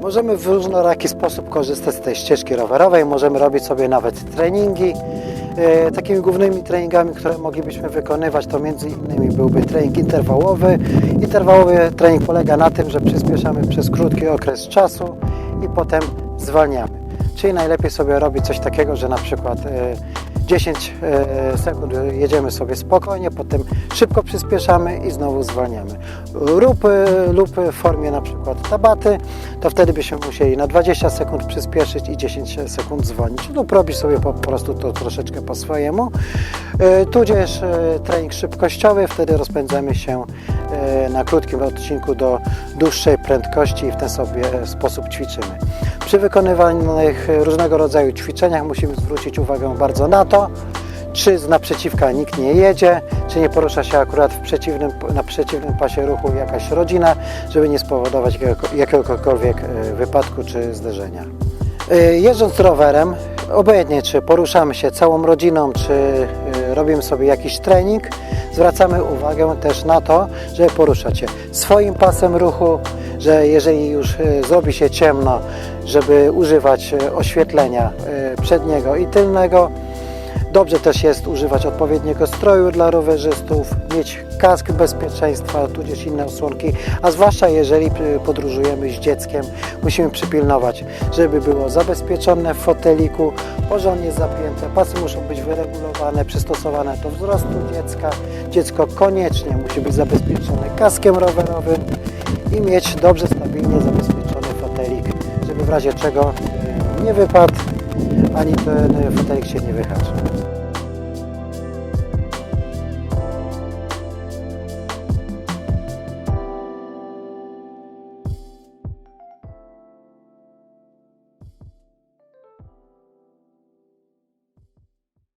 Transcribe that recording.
Możemy w różnoraki sposób korzystać z tej ścieżki rowerowej, możemy robić sobie nawet treningi. E, Takimi głównymi treningami, które moglibyśmy wykonywać, to między innymi byłby trening interwałowy. Interwałowy trening polega na tym, że przyspieszamy przez krótki okres czasu i potem zwalniamy. Czyli najlepiej sobie robić coś takiego, że na przykład e, 10 e, sekund jedziemy sobie spokojnie, potem szybko przyspieszamy i znowu zwalniamy. Lub, e, lub w formie na przykład tabaty, to wtedy byśmy musieli na 20 sekund przyspieszyć i 10 sekund zwolnić. Lub robisz sobie po prostu to troszeczkę po swojemu. E, Tudzież trening szybkościowy, wtedy rozpędzamy się na krótkim odcinku do dłuższej prędkości i w ten sobie sposób ćwiczymy. Przy wykonywanych różnego rodzaju ćwiczeniach musimy zwrócić uwagę bardzo na to, czy z naprzeciwka nikt nie jedzie, czy nie porusza się akurat w przeciwnym, na przeciwnym pasie ruchu jakaś rodzina, żeby nie spowodować jakiego, jakiegokolwiek e, wypadku czy zderzenia. E, Jeżdżąc rowerem, obojętnie czy poruszamy się całą rodziną, czy e, robimy sobie jakiś trening, zwracamy uwagę też na to, żeby poruszać się swoim pasem ruchu, że jeżeli już e, zrobi się ciemno, żeby używać e, oświetlenia przedniego i tylnego. Dobrze też jest używać odpowiedniego stroju dla rowerzystów, mieć kask bezpieczeństwa, tudzież inne osłonki, a zwłaszcza jeżeli y, podróżujemy z dzieckiem, musimy przypilnować, żeby było zabezpieczone w foteliku, porządnie zapięte, pasy muszą być wyregulowane, przystosowane do wzrostu dziecka. Dziecko koniecznie musi być zabezpieczone kaskiem rowerowym i mieć dobrze, stabilnie zabezpieczony fotelik, żeby w razie czego y, nie wypadł, ani ten fotelik się nie wyhaczył.